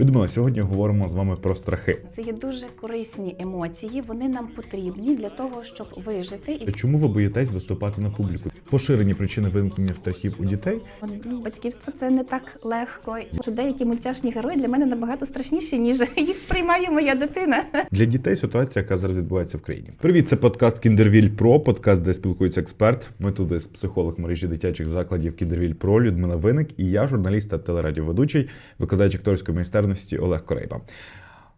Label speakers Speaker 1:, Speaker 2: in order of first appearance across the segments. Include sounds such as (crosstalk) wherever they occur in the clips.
Speaker 1: Людмила, сьогодні говоримо з вами про страхи.
Speaker 2: Це є дуже корисні емоції. Вони нам потрібні для того, щоб вижити.
Speaker 1: Чому ви боїтесь виступати на публіку? Поширені причини виникнення страхів у дітей.
Speaker 2: батьківство це не так легко. Що деякі мультяшні герої для мене набагато страшніші, ніж їх сприймає моя дитина.
Speaker 1: Для дітей ситуація, яка зараз відбувається в країні. Привіт, це подкаст Кіндервіль Про, подкаст, де спілкується експерт. Ми туди з психолог мережі дитячих закладів Кіндервіль Про Людмила Виник і я, журналіст та телерадіоведучий, викладач акторської майстерності Олег Корейба.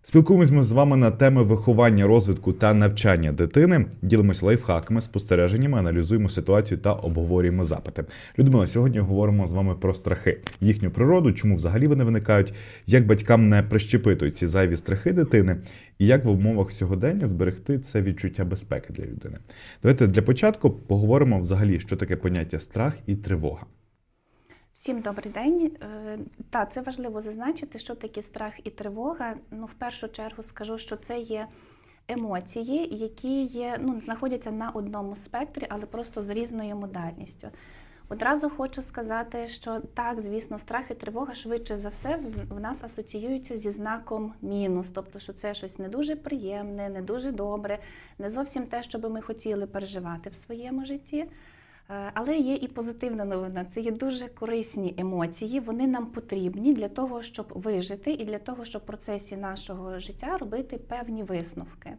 Speaker 1: Спілкуємось ми з вами на теми виховання, розвитку та навчання дитини. Ділимось лайфхаками, спостереженнями, аналізуємо ситуацію та обговорюємо запити. Людмила, сьогодні говоримо з вами про страхи, їхню природу, чому взагалі вони виникають, як батькам не прищепити ці зайві страхи дитини, і як в умовах сьогодення зберегти це відчуття безпеки для людини. Давайте для початку поговоримо взагалі, що таке поняття страх і тривога.
Speaker 2: Всім добрий день. Е, Та це важливо зазначити, що таке страх і тривога. Ну, в першу чергу скажу, що це є емоції, які є, ну, знаходяться на одному спектрі, але просто з різною модальністю. Одразу хочу сказати, що так, звісно, страх і тривога швидше за все в- в нас асоціюються зі знаком мінус, тобто, що це щось не дуже приємне, не дуже добре, не зовсім те, що би ми хотіли переживати в своєму житті. Е, Але є і позитивна новина. Це є дуже корисні емоції. Вони нам потрібні для того, щоб вижити, і для того, щоб в процесі нашого життя робити певні висновки.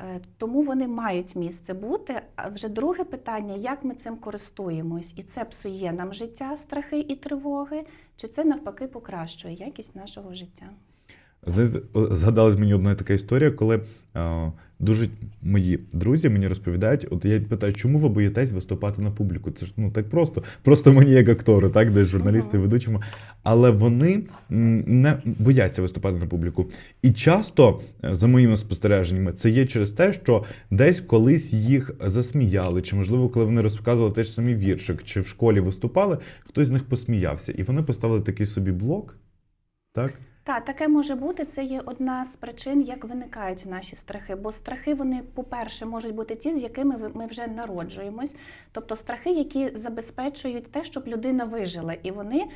Speaker 2: Е, Тому вони мають місце бути. А вже друге питання: як ми цим користуємось? І це псує нам життя, страхи і тривоги, чи це навпаки покращує якість нашого життя?
Speaker 1: Згадалась мені одна така історія, коли дуже мої друзі мені розповідають, от я питаю, чому ви боїтесь виступати на публіку? Це ж ну так просто, просто мені як актори, так, десь журналісти,
Speaker 2: Ага.
Speaker 1: ведучими. Але вони не бояться виступати на публіку. І часто, е, за моїми спостереженнями, це є через те, що десь колись їх засміяли, чи можливо, коли вони розказували теж самі віршик, чи в школі виступали, хтось з них посміявся, і вони поставили такий собі блок. Так?
Speaker 2: Так, таке може бути. Це є одна з причин, як виникають наші страхи. Бо страхи, вони, по-перше, можуть бути ті, з якими ми вже народжуємось. Тобто страхи, які забезпечують те, щоб людина вижила. І вони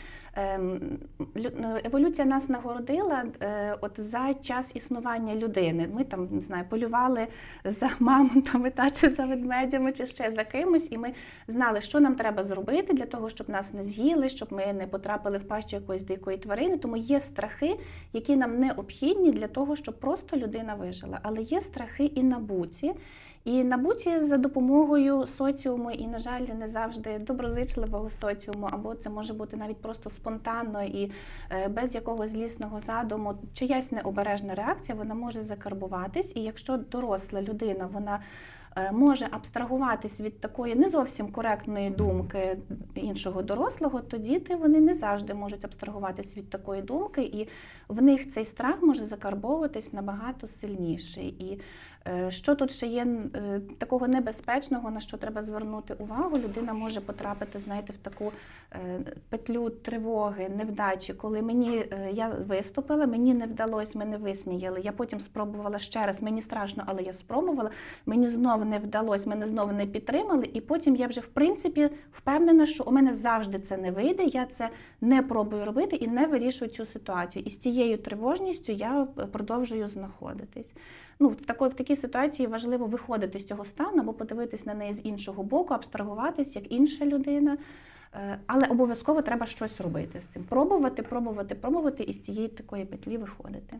Speaker 2: еволюція нас нагородила е, от за час існування людини. Ми там не знаю, полювали за мамонтами та чи за ведмедями, чи ще за кимось, і ми знали, що нам треба зробити для того, щоб нас не з'їли, щоб ми не потрапили в пащу якоїсь дикої тварини. Тому є страхи, які нам необхідні для того, щоб просто людина вижила. Але є страхи і набуті. І набуті за допомогою соціуму, і, на жаль, не завжди доброзичливого соціуму, або це може бути навіть просто спонтанно і е, без якогось злісного задуму. Чиясь необережна реакція вона може закарбуватись. І якщо доросла людина, вона е, може абстрагуватись від такої не зовсім коректної думки іншого дорослого, то діти вони не завжди можуть абстрагуватись від такої думки, і в них цей страх може закарбовуватись набагато сильніше. І що тут ще є е, такого небезпечного, на що треба звернути увагу, людина може потрапити, знаєте, в таку е, петлю тривоги, невдачі, коли мені е, я виступила, мені не вдалося, мене висміяли. Я потім спробувала ще раз, мені страшно, але я спробувала. Мені знову не вдалося, мене знову не підтримали. І потім я вже в принципі впевнена, що у мене завжди це не вийде. Я це не пробую робити і не вирішую цю ситуацію. І з тією тривожністю я е, продовжую знаходитись. Ну, в такої в такій ситуації важливо виходити з цього стану або подивитись на неї з іншого боку, абстрагуватись як інша людина. Е, Але обов'язково треба щось робити з цим. Пробувати, пробувати, пробувати і з цієї такої петлі виходити.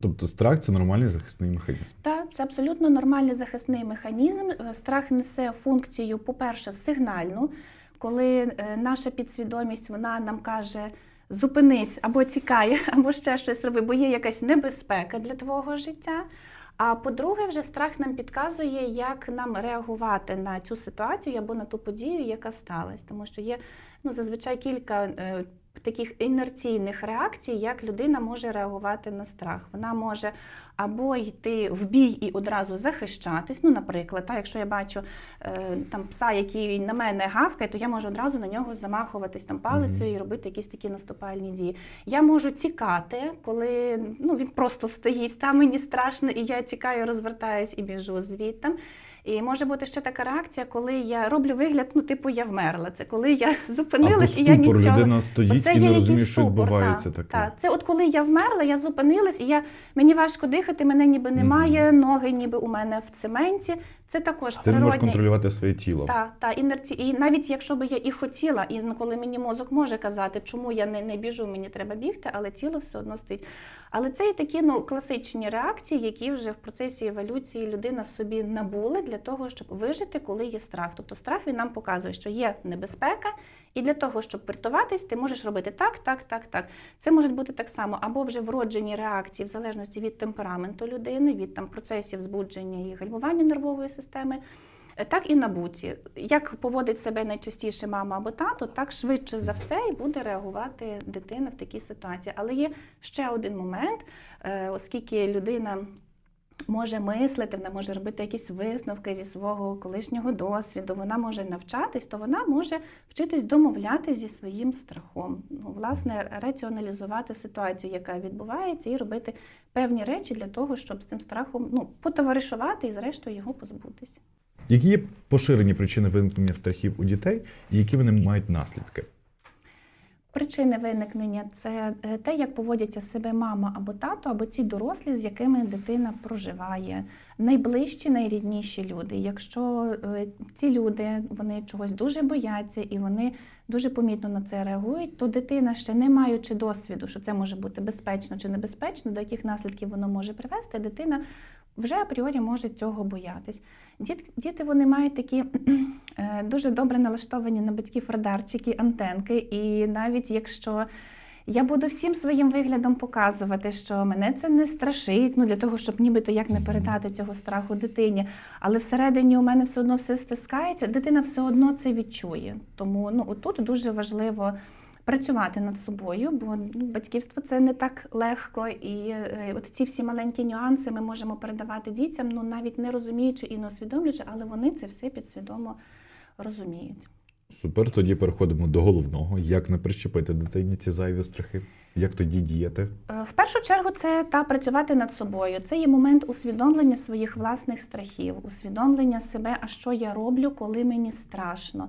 Speaker 1: Тобто страх це нормальний захисний механізм.
Speaker 2: Так, це абсолютно нормальний захисний механізм. Е, Страх несе функцію, по-перше, сигнальну, коли е, наша підсвідомість вона нам каже. Зупинись або тікай, (laughs) або ще щось роби, бо є якась небезпека для твого життя. А по-друге, вже страх нам підказує, як нам реагувати на цю ситуацію або на ту подію, яка сталася. Тому що є ну, зазвичай кілька е, таких інерційних реакцій, як людина може реагувати на страх. Вона може або йти в бій і одразу захищатись. Ну, наприклад, та, якщо я бачу е, там пса, який на мене гавкає, то я можу одразу на нього замахуватись там палицею і робити якісь такі наступальні дії. Я можу тікати, коли ну, він просто стоїть, там мені страшно, і я тікаю, розвертаюсь і біжу звідти. І може бути ще така реакція, коли я роблю вигляд, ну типу я вмерла. Це коли я (laughs) зупинилась і я нічого.
Speaker 1: людина стоїть
Speaker 2: Оце
Speaker 1: і не розуміє, що
Speaker 2: ступор,
Speaker 1: відбувається
Speaker 2: та,
Speaker 1: таке.
Speaker 2: та. Це от коли я вмерла, я зупинилась, і я, мені важко дихати, мене ніби немає, ноги ніби у мене в цементі. Це також
Speaker 1: Ти не можеш контролювати своє тіло.
Speaker 2: Та, та, інерці... І навіть якщо би я і хотіла, і ну, коли мені мозок може казати, чому я не, не біжу, мені треба бігти, але тіло все одно стоїть. Але це і такі ну, класичні реакції, які вже в процесі еволюції людина собі набула для того, щоб вижити, коли є страх. Тобто страх він нам показує, що є небезпека, і для того, щоб врятуватись, ти можеш робити так, так, так, так. Це можуть бути так само або вже вроджені реакції в залежності від темпераменту людини, від там процесів збудження і гальмування нервової системи. Е, Так і набуті. Як поводить себе найчастіше мама або тато, так швидше за все і буде реагувати дитина в такій ситуації. Але є ще один момент, е, оскільки людина може мислити, вона може робити якісь висновки зі свого колишнього досвіду, вона може навчатись, то вона може вчитись домовляти зі своїм страхом. Ну, власне, раціоналізувати ситуацію, яка відбувається, і робити певні речі для того, щоб з цим страхом ну, потоваришувати і, зрештою, його позбутися.
Speaker 1: Які є поширені причини виникнення страхів у дітей, і які вони мають наслідки?
Speaker 2: Причини виникнення це е, те, як поводяться себе мама або тато, або ті дорослі, з якими дитина проживає. Найближчі, найрідніші люди. Якщо е, ці люди вони чогось дуже бояться і вони дуже помітно на це реагують, то дитина, ще не маючи досвіду, що це може бути безпечно чи небезпечно, до яких наслідків воно може привести, дитина вже апріорі може цього боятись. Діт, діти вони мають такі (clears throat) е, дуже добре налаштовані на батьків радарчики, антенки, і навіть якщо я буду всім своїм виглядом показувати, що мене це не страшить, ну для того, щоб нібито як не передати цього страху дитині, але всередині у мене все одно все стискається, дитина все одно це відчує. Тому ну отут дуже важливо. Працювати над собою, бо ну, батьківство це не так легко, і е, от ці всі маленькі нюанси ми можемо передавати дітям, ну навіть не розуміючи і не усвідомлюючи, але вони це все підсвідомо розуміють.
Speaker 1: Супер, тоді переходимо до головного: як не прищепити дитині ці зайві страхи, як тоді діяти.
Speaker 2: Е, В першу чергу це та працювати над собою. Це є момент усвідомлення своїх власних страхів, усвідомлення себе, а що я роблю, коли мені страшно.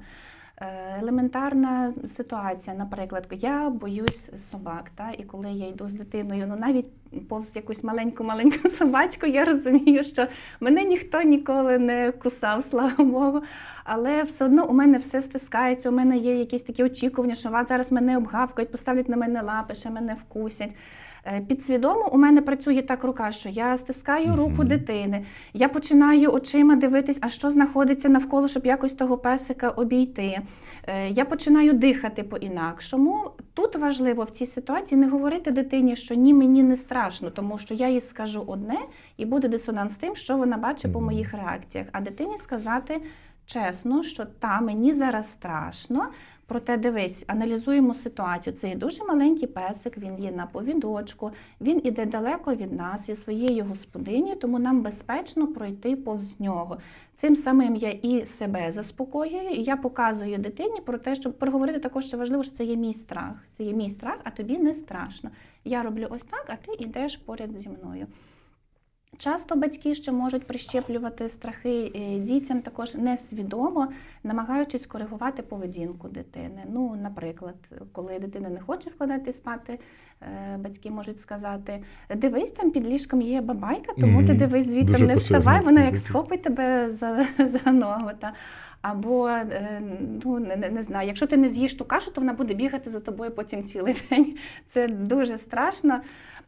Speaker 2: Е, Елементарна ситуація, наприклад, я боюсь собак, та, і коли я йду з дитиною, ну навіть повз якусь маленьку-маленьку (laughs) собачку, я розумію, що мене ніхто ніколи не кусав, слава Богу. Але все одно у мене все стискається, у мене є якісь такі очікування, що «Ва, зараз мене обгавкають, поставлять на мене лапи, ще мене вкусять. Е, Підсвідомо у мене працює так рука, що я стискаю руку дитини, я починаю очима дивитись, а що знаходиться навколо, щоб якось того песика обійти. Е, Я починаю дихати по-інакшому. Тут важливо в цій ситуації не говорити дитині, що ні, мені не страшно, тому що я їй скажу одне, і буде дисонанс з тим, що вона бачить по моїх реакціях. А дитині сказати чесно, що та мені зараз страшно. Проте дивись, аналізуємо ситуацію. Це є дуже маленький песик, він є на повідочку, він іде далеко від нас зі своєю господинею, тому нам безпечно пройти повз нього. Цим самим я і себе заспокоюю, і я показую дитині про те, щоб проговорити також, що важливо, що це є мій страх. Це є мій страх, а тобі не страшно. Я роблю ось так, а ти йдеш поряд зі мною. Часто батьки ще можуть прищеплювати страхи е, дітям також несвідомо, намагаючись коригувати поведінку дитини. Ну, наприклад, коли дитина не хоче вкладати спати, е, батьки можуть сказати: дивись, там під ліжком є бабайка, тому ти дивись звідти,
Speaker 1: Дуже
Speaker 2: не вставай, вона як схопить тебе за, за ногу. Та. Або е, ну не, не, не знаю, якщо ти не з'їш ту кашу, то вона буде бігати за тобою потім цілий (laughs) день. Це дуже страшно.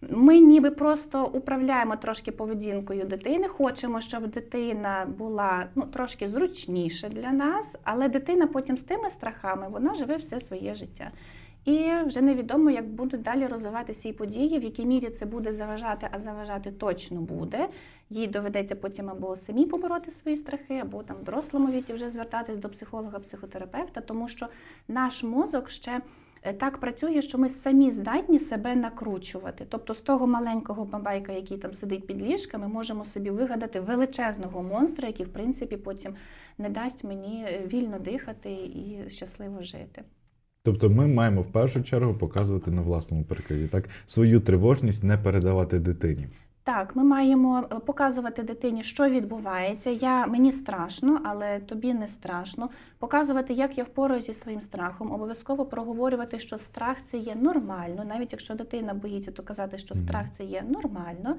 Speaker 2: Ми ніби просто управляємо трошки поведінкою дитини. Хочемо, щоб дитина була ну трошки зручніше для нас, але дитина потім з тими страхами вона живе все своє життя. І вже невідомо, як будуть далі розвиватися і події, в якій мірі це буде заважати, а заважати точно буде. Їй доведеться потім або самі побороти свої страхи, або там в дорослому віці вже звертатись до психолога, психотерапевта, тому що наш мозок ще так працює, що ми самі здатні себе накручувати. Тобто з того маленького бабайка, який там сидить під ліжком, ми можемо собі вигадати величезного монстра, який в принципі потім не дасть мені е, вільно дихати і щасливо жити.
Speaker 1: Тобто ми маємо в першу чергу показувати на власному прикладі, так свою тривожність не передавати дитині.
Speaker 2: Так, ми маємо е, показувати дитині, що відбувається. Я мені страшно, але тобі не страшно. Показувати, як я впораюся зі своїм страхом. Обов'язково проговорювати, що страх це є нормально. Навіть якщо дитина боїться, то казати, що страх це є нормально.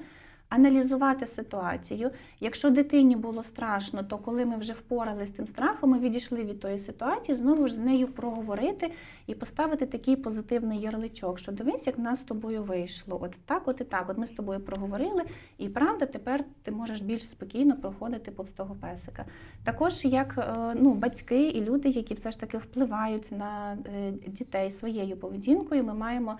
Speaker 2: Аналізувати ситуацію. Якщо дитині було страшно, то коли ми вже впоралися з тим страхом, ми відійшли від тої ситуації, знову ж з нею проговорити і поставити такий позитивний ярличок, що дивись, як в нас з тобою вийшло. От так, от і так. От ми з тобою проговорили, і правда, тепер ти можеш більш спокійно проходити повз того песика. Також як е, ну, батьки і люди, які все ж таки впливають на е, дітей своєю поведінкою, ми маємо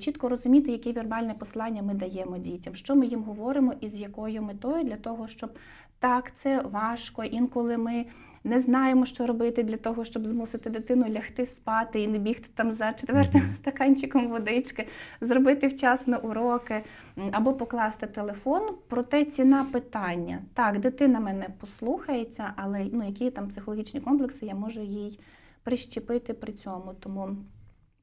Speaker 2: чітко розуміти, яке вербальне послання ми даємо дітям, що ми їм говоримо і з якою метою для того, щоб так, це важко. Інколи ми не знаємо, що робити для того, щоб змусити дитину лягти спати і не бігти там за четвертим стаканчиком водички, зробити вчасно уроки або покласти телефон. Проте ціна питання. Так, дитина мене послухається, але ну, які там психологічні комплекси я можу їй прищепити при цьому. Тому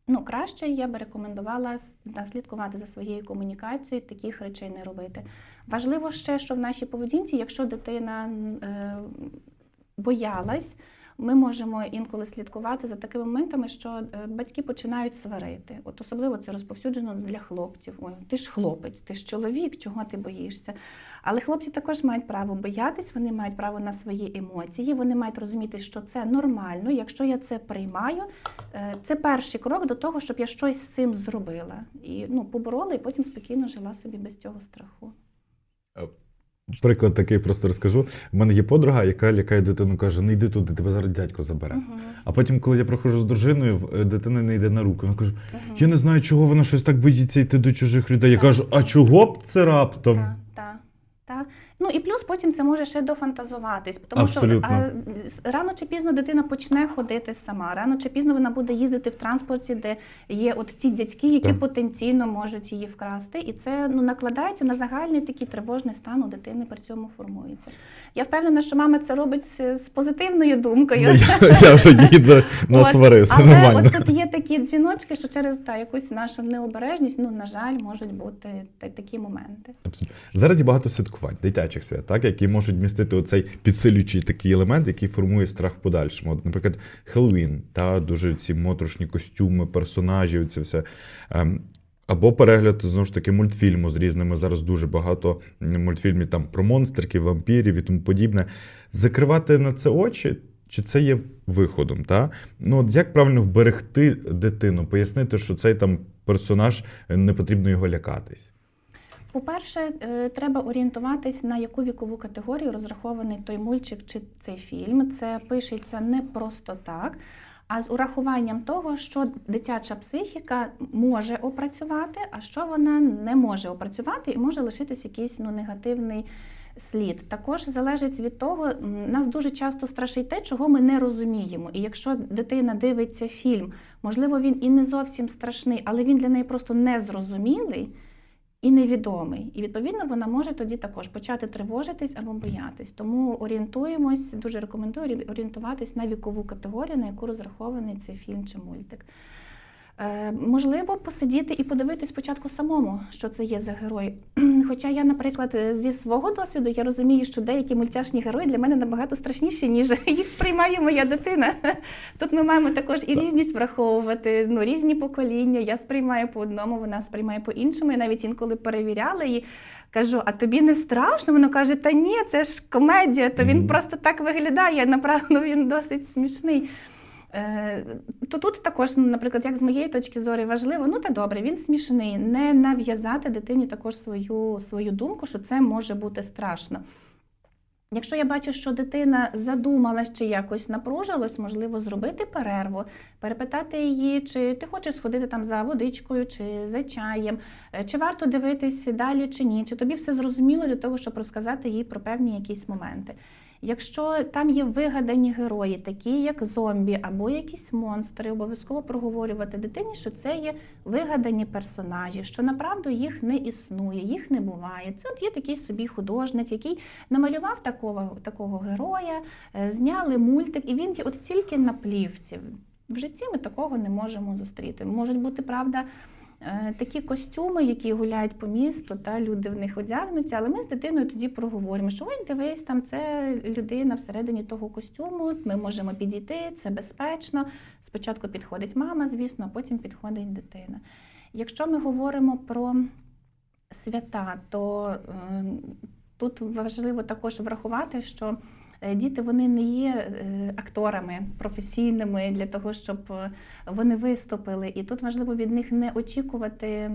Speaker 2: ну, краще я би рекомендувала наслідкувати слідкувати за своєю комунікацією, таких речей не робити. Важливо ще, що в нашій поведінці, якщо дитина е, боялась, ми можемо інколи слідкувати за такими моментами, що е, батьки починають сварити. От особливо це розповсюджено для хлопців. Ой, ти ж хлопець, ти ж чоловік, чого ти боїшся? Але хлопці також мають право боятись, вони мають право на свої емоції, вони мають розуміти, що це нормально. Якщо я це приймаю, е, це перший крок до того, щоб я щось з цим зробила. І ну, поборола, і потім спокійно жила собі без цього страху.
Speaker 1: Приклад такий просто розкажу. У мене є подруга, яка лякає дитину, каже: не йди туди, тебе зараз дядько забере.
Speaker 2: Мгм,
Speaker 1: А потім, коли я проходжу з дружиною, е, дитина не йде на руки. Вона каже:
Speaker 2: мгм.
Speaker 1: Я не знаю, чого вона щось так боїться йти до чужих людей. Я
Speaker 2: Так.
Speaker 1: кажу, а чого б це раптом?
Speaker 2: Так, так, так. Ну і плюс потім це може ще дофантазуватись, тому
Speaker 1: Абсолютно.
Speaker 2: що а, рано чи пізно дитина почне ходити сама. Рано чи пізно вона буде їздити в транспорті, де є от ті дядьки, які
Speaker 1: Так.
Speaker 2: потенційно можуть її вкрасти. І це ну накладається на загальний такий тривожний стан у дитини при цьому формується. Я впевнена, що мама це робить з позитивною думкою.
Speaker 1: Ну, я, я вже її (laughs) на- насварився
Speaker 2: Але
Speaker 1: нормально.
Speaker 2: от тут є такі дзвіночки, що через та якусь нашу необережність, ну на жаль, можуть бути такі моменти.
Speaker 1: Абсолютно. Зараз є багато святкувань, дитячих свят, так, які можуть містити оцей підсилюючий такий елемент, який формує страх в подальшому. От, наприклад, Хеллоуін, та дуже ці моторошні костюми, персонажі, це все. Ем, або перегляд знову ж таки мультфільму з різними. Зараз дуже багато мультфільмів там про монстриків, вампірів і тому подібне. Закривати на це очі. Чи це є виходом? Та? Ну, от як правильно вберегти дитину, пояснити, що цей там персонаж е, не потрібно його лякатись?
Speaker 2: По-перше, е, треба орієнтуватись на яку вікову категорію розрахований той мультик чи цей фільм. Це пишеться не просто так, а з урахуванням того, що дитяча психіка може опрацювати, а що вона не може опрацювати, і може лишитись якийсь ну, негативний слід. Також залежить від того, нас дуже часто страшить те, чого ми не розуміємо. І якщо дитина дивиться фільм, можливо, він і не зовсім страшний, але він для неї просто незрозумілий і невідомий. І відповідно вона може тоді також почати тривожитись або боятись. Тому орієнтуємось, дуже рекомендую орієнтуватись на вікову категорію, на яку розрахований цей фільм чи мультик. Е, можливо, посидіти і подивитись спочатку самому, що це є за герой. (clears throat) Хоча я, наприклад, е, зі свого досвіду я розумію, що деякі мультяшні герої для мене набагато страшніші, ніж (laughs) їх сприймає моя дитина. (laughs) Тут ми маємо також і різність враховувати, ну різні покоління. Я сприймаю по одному, вона сприймає по іншому. Я навіть інколи перевіряла її. Кажу, а тобі не страшно? Вона каже: Та ні, це ж комедія, то він просто так виглядає. Направду він досить смішний. Е, То тут також, ну, наприклад, як з моєї точки зору, важливо, ну та добре, він смішний, не нав'язати дитині також свою, свою думку, що це може бути страшно. Якщо я бачу, що дитина задумалась чи якось напружилась, можливо, зробити перерву, перепитати її, чи ти хочеш сходити там за водичкою, чи за чаєм, е, чи варто дивитись далі, чи ні, чи тобі все зрозуміло для того, щоб розказати їй про певні якісь моменти. Якщо там є вигадані герої, такі як зомбі або якісь монстри, обов'язково проговорювати дитині, що це є вигадані персонажі, що направду їх не існує, їх не буває. Це от є такий собі художник, який намалював такого, такого героя, е, зняли мультик, і він є от тільки на плівці. В житті ми такого не можемо зустріти. Можуть бути, правда, такі костюми, які гуляють по місту, та люди в них одягнуться. Але ми з дитиною тоді проговоримо, що ой, дивись, там це людина всередині того костюму. Ми можемо підійти, це безпечно. Спочатку підходить мама, звісно, а потім підходить дитина. Якщо ми говоримо про свята, то е, тут важливо також врахувати, що е, діти вони не є е, акторами професійними для того, щоб е, вони виступили. І тут важливо від них не очікувати е,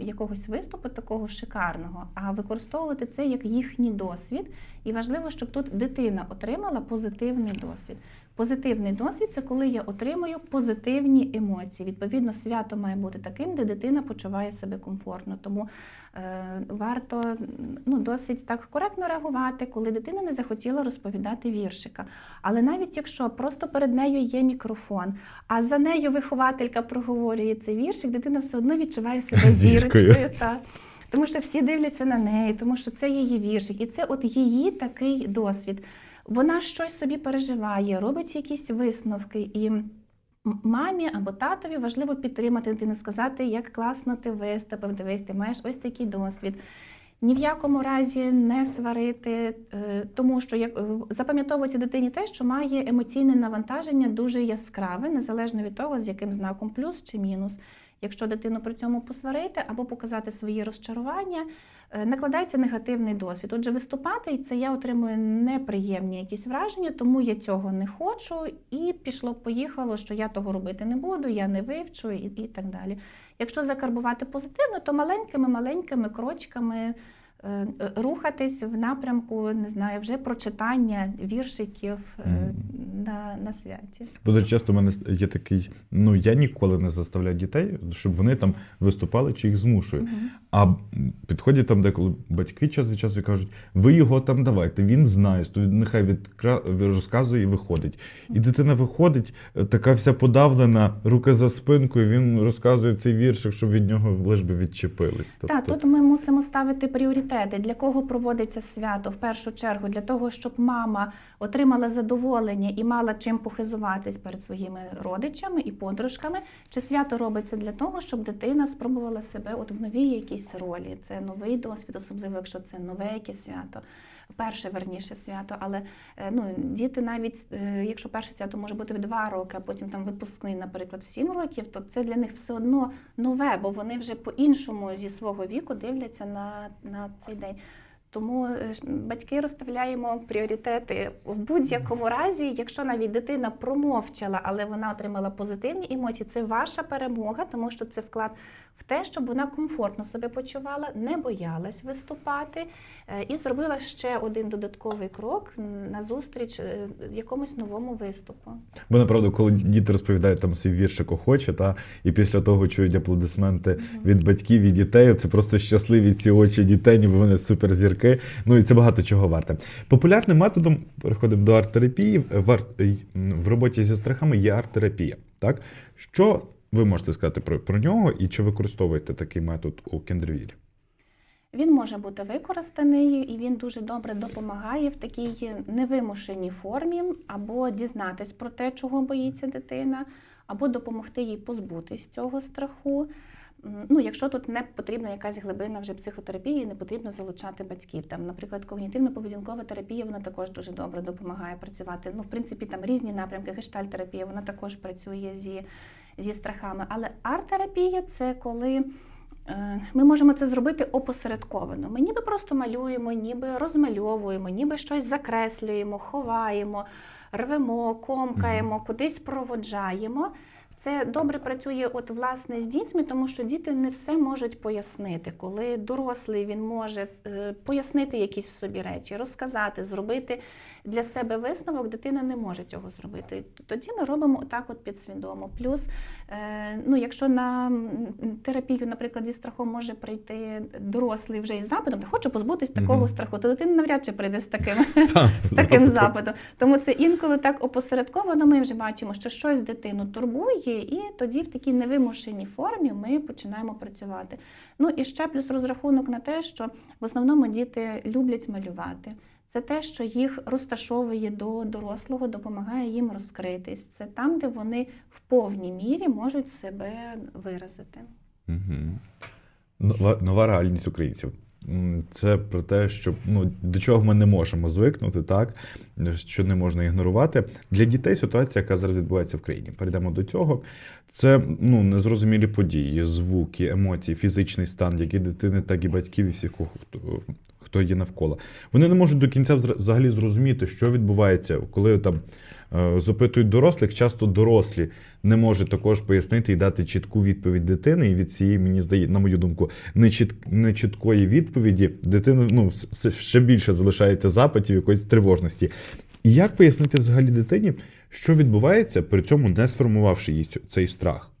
Speaker 2: якогось виступу такого шикарного, а використовувати це як їхній досвід. І важливо, щоб тут дитина отримала позитивний досвід. Позитивний досвід це коли я отримую позитивні емоції. Відповідно, свято має бути таким, де дитина почуває себе комфортно. Тому е, варто ну, досить так коректно реагувати, коли дитина не захотіла розповідати віршика. Але навіть якщо просто перед нею є мікрофон, а за нею вихователька проговорює цей віршик, дитина все одно відчуває себе (laughs) зірочкою. Та. Тому що всі дивляться на неї, тому що це її віршик, і це от її такий досвід. Вона щось собі переживає, робить якісь висновки, і мамі або татові важливо підтримати дитину, сказати, як класно ти виступив, дивись, ти маєш ось такий досвід. Ні в якому разі не сварити, е, тому що як е, запам'ятовується дитині те, що має емоційне навантаження дуже яскраве, незалежно від того, з яким знаком плюс чи мінус. Якщо дитину при цьому посварити або показати свої розчарування, накладається негативний досвід. Отже, виступати це я отримую неприємні якісь враження, тому я цього не хочу, і пішло-поїхало, що я того робити не буду, я не вивчу і, і так далі. Якщо закарбувати позитивно, то маленькими маленькими крочками е, е, рухатись в напрямку, не знаю, вже прочитання віршиків е,
Speaker 1: Мгм.
Speaker 2: на, на святі.
Speaker 1: Бо дуже часто в мене є такий, ну я ніколи не заставляю дітей, щоб вони там виступали чи їх змушую.
Speaker 2: Мгм.
Speaker 1: А підходять там деколи батьки час від часу кажуть, ви його там давайте, він знає, то нехай відкра... розказує і виходить. І дитина виходить, е, така вся подавлена, руки за спинкою, він розказує цей віршик, щоб від нього лиш би відчепились. Тобто,
Speaker 2: Так, тут ми мусимо ставити пріоритети. Для кого проводиться свято? В першу чергу для того, щоб мама отримала задоволення і мала чим похизуватись перед своїми родичами і подружками. Чи свято робиться для того, щоб дитина спробувала себе от в новій якійсь ролі? Це новий досвід, особливо якщо це нове якесь свято. Перше верніше свято, але е, ну діти навіть е, якщо перше свято може бути в два роки, а потім там випускний, наприклад, в сім років, то це для них все одно нове, бо вони вже по-іншому зі свого віку дивляться на, на цей день. Тому е, батьки розставляємо пріоритети в будь-якому разі. Якщо навіть дитина промовчала, але вона отримала позитивні емоції, це ваша перемога, тому що це вклад в те, щоб вона комфортно себе почувала, не боялась виступати е, і зробила ще один додатковий крок на зустріч е, якомусь новому виступу.
Speaker 1: Бо направду, коли діти розповідають там свій віршик охоче, та і після того чують аплодисменти від батьків і дітей, це просто щасливі ці очі дітей, ніби вони суперзірки. Ну і це багато чого варте. Популярним методом переходимо до арт-терапії. В, арт- в роботі зі страхами є арт-терапія. Так що ви можете сказати про, про нього і чи використовуєте такий метод у Кендервілі?
Speaker 2: Він може бути використаний і він дуже добре допомагає в такій невимушеній формі, або дізнатись про те, чого боїться дитина, або допомогти їй позбутись цього страху. Ну, якщо тут не потрібна якась глибина вже психотерапії, не потрібно залучати батьків. Там, наприклад, когнітивно-поведінкова терапія вона також дуже добре допомагає працювати. Ну, в принципі, там різні напрямки, гештальтерапія, вона також працює зі, зі страхами. Але арт-терапія це коли Е, Ми можемо це зробити опосередковано. Ми ніби просто малюємо, ніби розмальовуємо, ніби щось закреслюємо, ховаємо, рвемо, комкаємо, кудись проводжаємо. Це добре працює от власне з дітьми, тому що діти не все можуть пояснити. Коли дорослий він може е, пояснити якісь в собі речі, розказати, зробити для себе висновок, дитина не може цього зробити. Тоді ми робимо отак от підсвідомо. Плюс, е, ну, якщо на терапію, наприклад, зі страхом може прийти дорослий вже із запитом, не хочу позбутись такого страху, то дитина навряд чи прийде з таким (laughs) з таким запитом. Тому це інколи так опосередковано ми вже бачимо, що щось дитину турбує, і тоді в такій невимушеній формі ми починаємо працювати. Ну і ще плюс розрахунок на те, що в основному діти люблять малювати. Це те, що їх розташовує до дорослого, допомагає їм розкритись. Це там, де вони в повній мірі можуть себе виразити.
Speaker 1: Угу. Нова, нова реальність українців. Це про те, що ну, до чого ми не можемо звикнути, так? що не можна ігнорувати. Для дітей ситуація, яка зараз відбувається в країні. Перейдемо до цього. Це ну, незрозумілі події, звуки, емоції, фізичний стан, як і дитини, так і батьків, і всіх, хто, є навколо. Вони не можуть до кінця взагалі зрозуміти, що відбувається, коли там е, запитують дорослих, часто дорослі не можуть також пояснити і дати чітку відповідь дитини. І від цієї, мені здається, на мою думку, нечіткої відповіді дитина ну, ще більше залишається запитів, якоїсь тривожності. І як пояснити взагалі дитині, що відбувається, при цьому не сформувавши їй цей страх?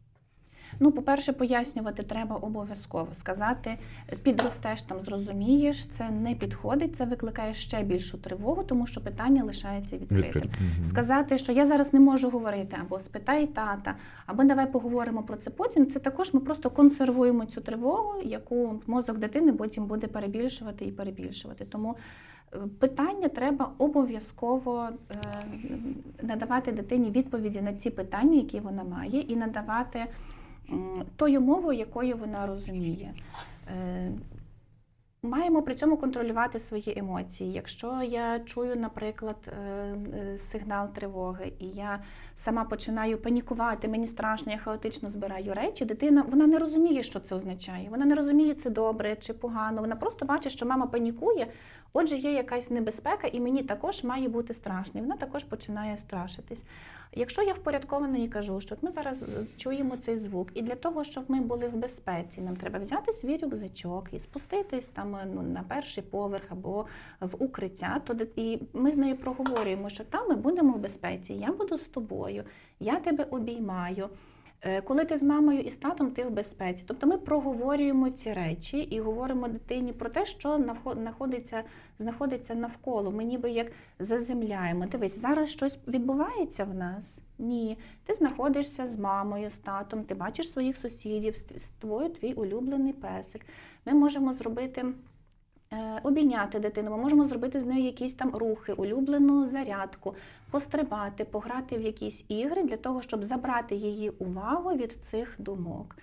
Speaker 2: Ну, по-перше, пояснювати треба обов'язково. Сказати, підростеш там, зрозумієш, це не підходить, це викликає ще більшу тривогу, тому що питання лишається відкритим.
Speaker 1: Відкрито. Мгм.
Speaker 2: Сказати, що я зараз не можу говорити, або спитай тата, або давай поговоримо про це потім. Це також ми просто консервуємо цю тривогу, яку мозок дитини потім буде перебільшувати і перебільшувати. Тому е, питання треба обов'язково е, надавати дитині відповіді на ці питання, які вона має, і надавати тою мовою, якою вона розуміє. Е, Маємо при цьому контролювати свої емоції. Якщо я чую, наприклад, е, е, сигнал тривоги, і я сама починаю панікувати, мені страшно, я хаотично збираю речі, дитина вона не розуміє, що це означає. Вона не розуміє, це добре чи погано. Вона просто бачить, що мама панікує, отже, є якась небезпека, і мені також має бути страшно. Вона також починає страшитись. Якщо я впорядкована і кажу, що ми зараз е, чуємо цей звук, і для того, щоб ми були в безпеці, нам треба взяти свій рюкзачок і спуститись там е, ну, на перший поверх або в укриття, то і ми з нею проговорюємо, що там ми будемо в безпеці. Я буду з тобою, я тебе обіймаю. Е, Коли ти з мамою і з татом, ти в безпеці. Тобто ми проговорюємо ці речі і говоримо дитині про те, що знаходиться, знаходиться навколо. Ми ніби як заземляємо. Дивись, зараз щось відбувається в нас. Ні, ти знаходишся з мамою, з татом, ти бачиш своїх сусідів, з твій улюблений песик. Ми можемо зробити. Обійняти дитину, ми можемо зробити з нею якісь там рухи, улюблену зарядку, пострибати, пограти в якісь ігри для того, щоб забрати її увагу від цих думок.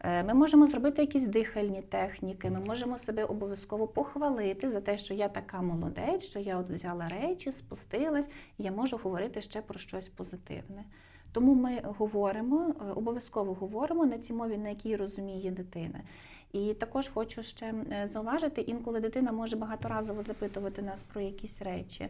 Speaker 2: Е, Ми можемо зробити якісь дихальні техніки, ми можемо себе обов'язково похвалити за те, що я така молодець, що я от взяла речі, спустилась, і я можу говорити ще про щось позитивне. Тому ми говоримо, е, обов'язково говоримо на цій мові, на якій розуміє дитина. І також хочу ще е, зауважити, інколи дитина може багаторазово запитувати нас про якісь речі.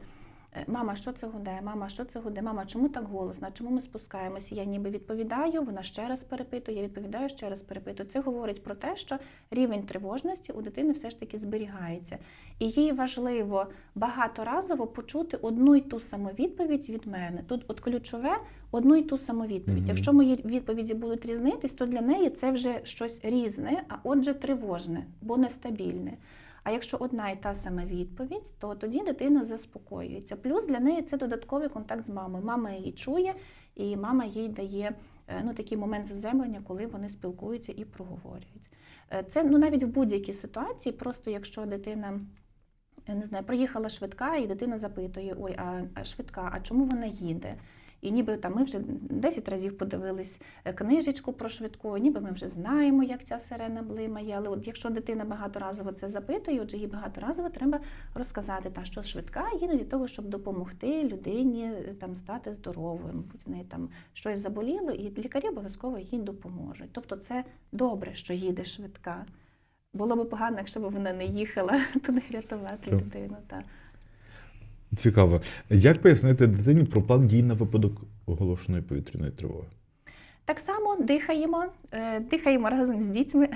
Speaker 2: Е, Мама, що це гуде? Мама, що це гуде? Мама, чому так голосно? Чому ми спускаємося? Я ніби відповідаю, вона ще раз перепитує, я відповідаю, ще раз перепитую. Це говорить про те, що рівень тривожності у дитини все ж таки зберігається. І їй важливо багаторазово почути одну й ту саму відповідь від мене. Тут от ключове одну й ту саму відповідь.
Speaker 1: Мгм.
Speaker 2: Якщо мої відповіді будуть різнитись, то для неї це вже щось різне, а отже, тривожне, бо нестабільне. А якщо одна і та сама відповідь, то тоді дитина заспокоюється. Плюс для неї це додатковий контакт з мамою. Мама її чує, і мама їй дає е, ну, такий момент заземлення, коли вони спілкуються і проговорюють. Е, Це ну, навіть в будь-якій ситуації, просто якщо дитина. я Не знаю, приїхала швидка, і дитина запитує: Ой, а, швидка, а чому вона їде? І ніби там ми вже 10 разів подивились е, книжечку про швидку, ніби ми вже знаємо, як ця сирена блимає. Але от якщо дитина багаторазово це запитує, отже, їй багаторазово треба розказати, та що швидка їде для того, щоб допомогти людині е, там стати здоровою. Мабуть, в неї там щось заболіло, і лікарі обов'язково їй допоможуть. Тобто, це добре, що їде швидка. Було б погано, якщо б вона не їхала (laughs) туди рятувати людину. Та.
Speaker 1: Цікаво. Як пояснити дитині про план дій на випадок оголошеної повітряної тривоги?
Speaker 2: Так само дихаємо, е, дихаємо разом з дітьми.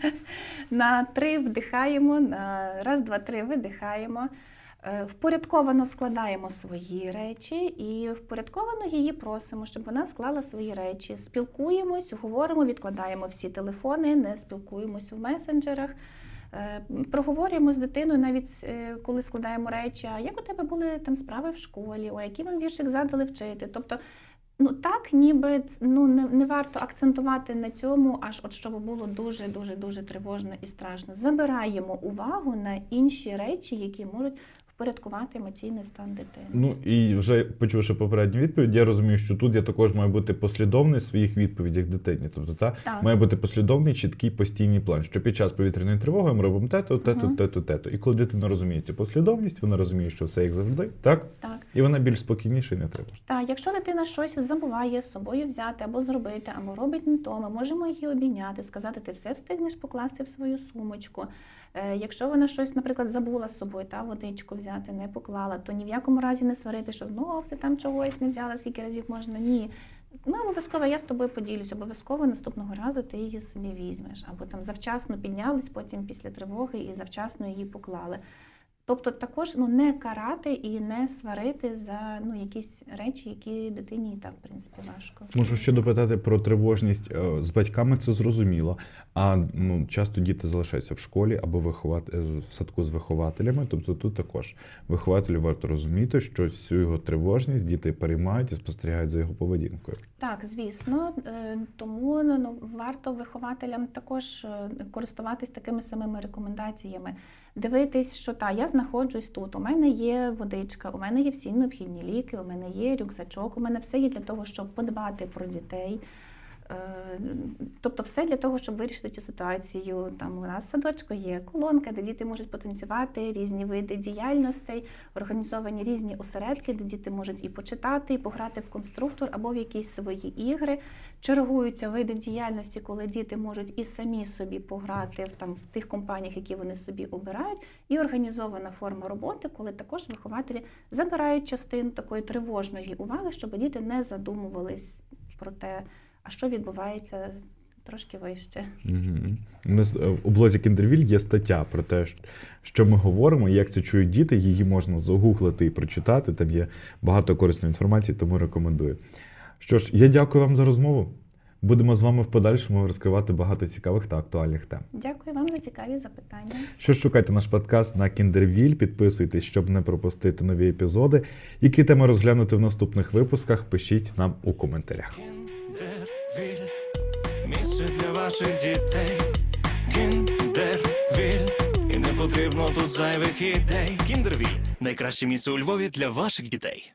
Speaker 2: (laughs) на три вдихаємо, на раз, два, три видихаємо. Е, Впорядковано складаємо свої речі і впорядковано її просимо, щоб вона склала свої речі. Спілкуємось, говоримо, відкладаємо всі телефони, не спілкуємось в месенджерах. Е, Проговорюємо з дитиною, навіть е, коли складаємо речі, а як у тебе були там справи в школі, о який вам віршик задали вчити. Тобто Ну так, ніби ну не, не варто акцентувати на цьому, аж от щоб було дуже дуже дуже тривожно і страшно. Забираємо увагу на інші речі, які можуть впорядкувати емоційний стан дитини.
Speaker 1: Ну і вже почувши попередню відповідь, я розумію, що тут я також маю бути послідовний в своїх відповідях дитині. Тобто, та
Speaker 2: Так.
Speaker 1: має бути послідовний, чіткий постійний план. Що під час повітряної тривоги ми робимо тето, тето, тето, тето. І коли дитина розуміє цю послідовність, вона розуміє, що все як завжди, так
Speaker 2: Так.
Speaker 1: і вона більш спокійніша і не тривожна.
Speaker 2: Так, якщо дитина щось забуває з собою взяти або зробити, або робить не то, ми можемо її обійняти, сказати, ти все встигнеш покласти в свою сумочку. Е, якщо вона щось, наприклад, забула з собою, та водичку взяти, не поклала, то ні в якому разі не сварити, що знов ти там чогось не взяла, скільки разів можна. Ні. Ну, обов'язково я з тобою поділюсь, обов'язково наступного разу ти її собі візьмеш. Або там завчасно піднялись потім після тривоги і завчасно її поклали. Тобто також ну, не карати і не сварити за ну, якісь речі, які дитині і так, в принципі, важко.
Speaker 1: Можу ще допитати про тривожність Е, з батьками. Це зрозуміло. А ну часто діти залишаються в школі або виховати з- в садку з вихователями. Тобто тут також вихователю варто розуміти, що всю його тривожність діти переймають і спостерігають за його поведінкою.
Speaker 2: Так, звісно, Е, тому ну, ну, варто вихователям також е, користуватись такими самими рекомендаціями. Дивитись, що та я знаходжусь тут. У мене є водичка, у мене є всі необхідні ліки, у мене є рюкзачок, у мене все є для того, щоб подбати про дітей. Е, Тобто все для того, щоб вирішити цю ситуацію. Там у нас садочку є колонка, де діти можуть потанцювати, різні види діяльностей, організовані різні осередки, де діти можуть і почитати, і пограти в конструктор або в якісь свої ігри. Чергуються види діяльності, коли діти можуть і самі собі пограти там в тих компаніях, які вони собі обирають, і організована форма роботи, коли також вихователі забирають частину такої тривожної уваги, щоб діти не задумувались про те, а що відбувається трошки вище.
Speaker 1: Угу. У нас е, у блозі Кіндервіль є стаття про те, що- ми говоримо, і як це чують діти. Її можна загуглити і прочитати. Там є багато корисної інформації, тому рекомендую. Що ж, я дякую вам за розмову. Будемо з вами в подальшому розкривати багато цікавих та актуальних тем.
Speaker 2: Дякую вам за цікаві запитання.
Speaker 1: Що ж, шукайте наш подкаст на Кіндервіль, підписуйтесь, щоб не пропустити нові епізоди. Які теми розглянути в наступних випусках, пишіть нам у коментарях.
Speaker 3: Кіндервіль місце для ваших дітей. Кіндервіль І не потрібно тут зайвих ідей. Кіндервіль найкраще місце у Львові для ваших дітей.